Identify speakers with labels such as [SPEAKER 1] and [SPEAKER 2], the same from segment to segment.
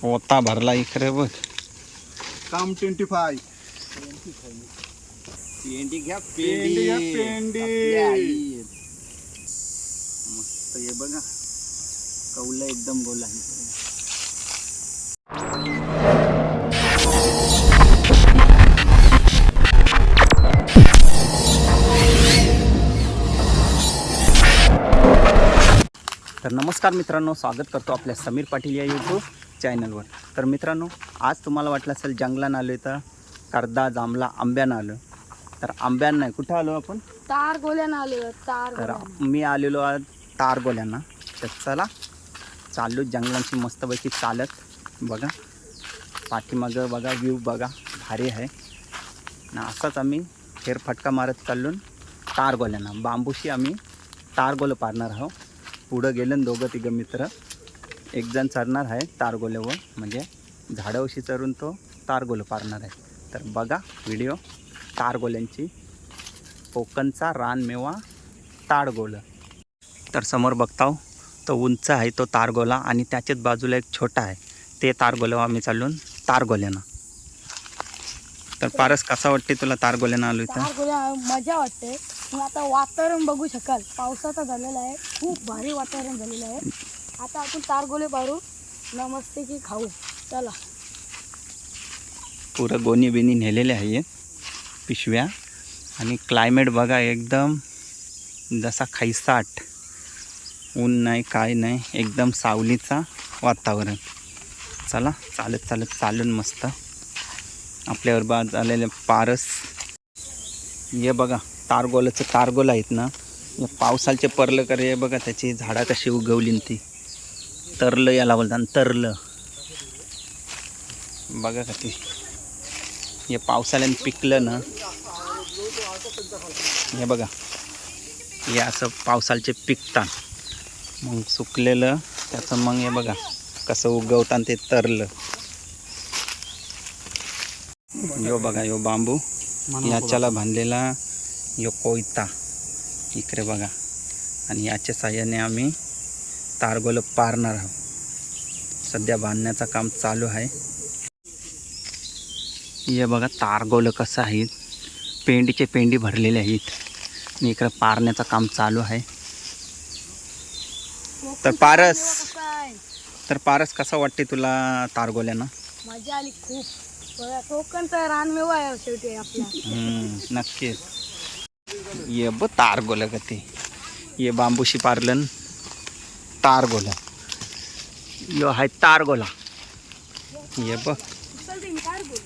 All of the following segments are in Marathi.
[SPEAKER 1] पोता भरला इकडे बघ.
[SPEAKER 2] काम ट्वेंटी फाय.
[SPEAKER 3] पेंडी घ्या
[SPEAKER 2] पेंडी घ्या, पेंडी.
[SPEAKER 3] मस्त हे बघा. कौल एकदम गोल आहे.
[SPEAKER 1] तर नमस्कार मित्रांनो स्वागत करतो आपल्या समीर पाटील या यूट्यूब चॅनलवर. तर मित्रांनो आज तुम्हाला वाटलं असेल जंगलानं आलो तर कर्दा जांभला आंब्यानं आलो तर आंब्यानं नाही कुठं आलो आपण?
[SPEAKER 4] तार गोल्यानं आले तार
[SPEAKER 1] तर
[SPEAKER 4] गोल्यानं.
[SPEAKER 1] मी आलेलो आज तारगोल्यांना तर चला चाललो जंगलांची मस्तपैकी चालत. बघा पाठीमागं बघा व्ह्यू बघा भारी आहे. आणि असाच आम्ही फेरफटका मारत चाललो तारगोल्यांना बांबूशी आम्ही तारगोलं पारणार आहोत. पुढं गेलं न दोघं तिघं मित्र. एकजण चढणार आहे तारगोल्यावर. म्हणजे झाडावशी चढून तो तारगोलं पारणार आहे. तर बघा व्हिडिओ. तारगोल्यांची कोकणचा रानमेवा ताडगोलं. तर समोर बघताव तो उंच आहे तो तारगोला आणि त्याच्याच बाजूला एक छोटा आहे. ते तारगोला आम्ही चालून तारगोल्यानं. तर पारस कसा वाटते तुला तारगोल्यानं आलो इथं?
[SPEAKER 4] मजा वाटते. आता वातावरण बघू शकाल. पावसाचा झालेला आहे. खूप भारी वातावरण झालेलं आहे. आता आपण तारगोले पारू नमस्ते की खाऊ. चला.
[SPEAKER 1] पुरं गोणी बिनी नेलेले आहे. पिशव्या. आणि क्लायमेट बघा एकदम जसा खैसाट. ऊन नाही काय नाही एकदम सावलीचा वातावरण. चला चालत चालत चालून मस्त. आपल्यावर बाद आलेले पारस. हे बघा तारगोलाचं तारगोल आहेत ना. या पावसाचे परलं कर हे बघा त्याची झाडं कशी उगवली ती. तरलं याला बोलतात तरलं. बघा का ती. हे पावसाळ्यानं पिकलं ना हे बघा. हे असं पावसाळचे पिकतात. मग सुकलेलं त्याचं मग हे बघा कसं उगवतात ते तरलं. यो बघा यो बांबू. याच्याला बांधलेला यो कोयता. इकडे बघा. आणि याच्या साह्याने आम्ही तारगोलं पारणार आहोत. सध्या बांधण्याचं काम चालू आहे. हे बघा तारगोलं कसं आहे. पेंडीचे पेंडी भरलेले आहेत. आणि इकडं पारण्याचं काम चालू आहे. तर पारस. तर पारस कसं वाटते तुला तारगोल्यानं?
[SPEAKER 4] मजा आली खूप. बघा कोकणचा रानमेवा आहे शेवटी आपला.
[SPEAKER 1] हम्म, नक्कीच. ये ब तारगोलं का ते ये बांबूशी पारलं तारगोलं. यो आहे तारगोला. ये ब
[SPEAKER 4] उचलते मी तार गोल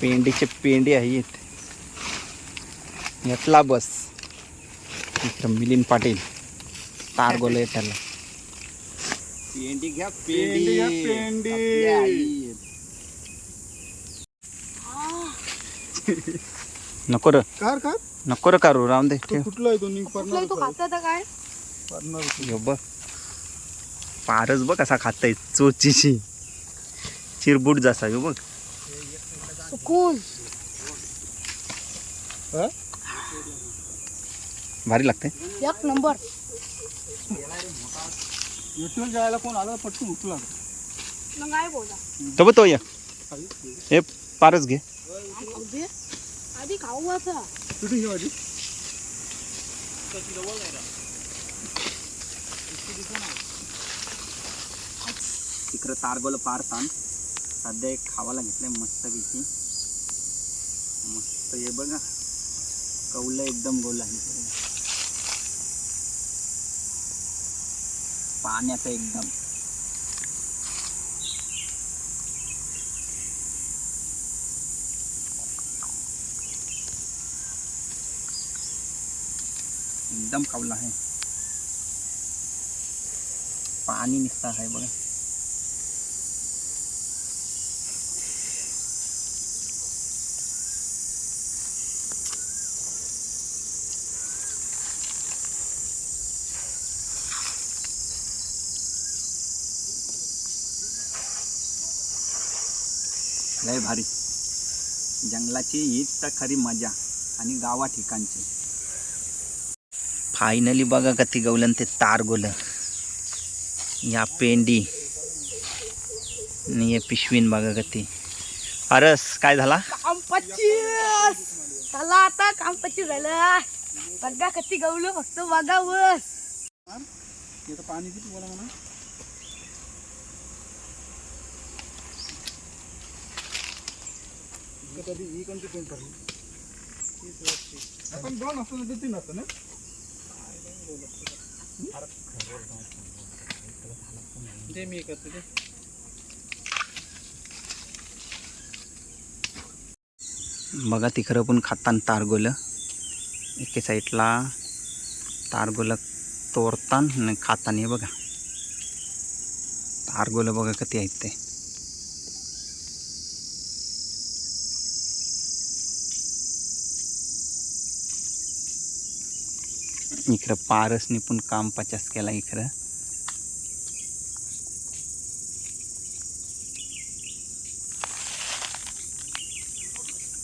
[SPEAKER 1] पेंडीचे पेंडी आहेत. यातला बस. इकडं मिलिंद पाटील. तारगोलं आहे त्याला.
[SPEAKER 3] पेंडी घ्या
[SPEAKER 2] पेंडी. घ्या, पेंडी.
[SPEAKER 3] आपली आई.
[SPEAKER 1] नको र.
[SPEAKER 2] कार कार?
[SPEAKER 1] नको र करू राहून दे ठेव.
[SPEAKER 2] कुठला आहे तो? निघ
[SPEAKER 4] कुठला तो खाता तर काय?
[SPEAKER 1] यो बघ. पारस बघ कसा खाताय चोचीशी. चिरबूट जसा बघ.
[SPEAKER 4] सुकून.
[SPEAKER 1] भारी लागते
[SPEAKER 4] एक नंबर.
[SPEAKER 2] विठ्ठल जायला कोण आला? पटकन उठला
[SPEAKER 4] मग काय बोला
[SPEAKER 1] तो बघ तो या. हे पारस घे.
[SPEAKER 4] आधी खाऊ आता
[SPEAKER 2] कुठे माझी
[SPEAKER 3] इकडं तारगोल पारतान सध्या एक खावाला घेतलंय मस्तपैकी मस्त हे बघा. कौल एकदम गोल आहे. पाण्याचं एकदम.
[SPEAKER 1] एकदम कावला आहे. पाणी निघतं आहे बघा.
[SPEAKER 3] लय भारी. जंगलाची हीच तर खरी मजा आणि गावा ठिकाणची.
[SPEAKER 1] फायनली बघा का ती गवलन ते तार गोल. या पेंडी. आणि हे पिशवीन बघा कती अरस काय झाला?
[SPEAKER 4] काम पच्चीस चला आता काम पच्चीस झालं. बघा कती गवलं फक्त बघा
[SPEAKER 2] इथं पाणी किती बोला म्हणा? कधी ही कोणती पेंट करली आपण दोन असतं तर तीन असतं ना? ते मी करतो ते.
[SPEAKER 1] बघा तिकडं पण खाताना तारगोलं. एके साईडला तारगोलं तोडतान आणि खाताना बघा. तारगोलं बघा किती आहेत ते. इकडं पारसने पण काम पचास केला इकडं.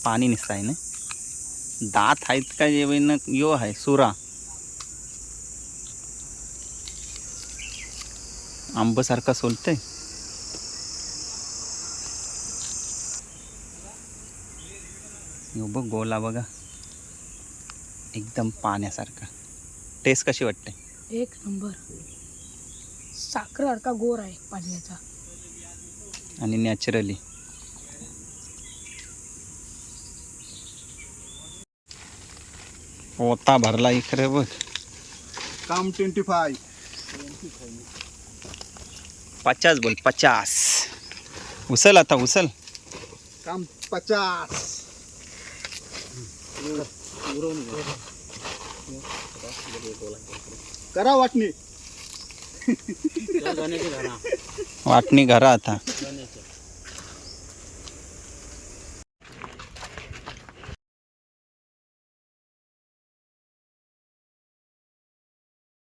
[SPEAKER 1] पाणी निसतं ना? दात आहेत का जेवण यो आहे सुरा. आंबसारखा सोलतंय. यो बघ गोला बघा. एकदम पाण्यासारखा. टेस्ट कशी वाटते?
[SPEAKER 4] एक नंबर. साखरेसारखा गोर आहे पाण्याचा.
[SPEAKER 1] आणि नॅचरली पोता भरला इकडे बघ.
[SPEAKER 2] काम ट्वेंटी फाय
[SPEAKER 1] पचास बोल पचास. उचल आता उचल.
[SPEAKER 2] काम पचास. करा वाटणी.
[SPEAKER 1] वाटणी घरा आता.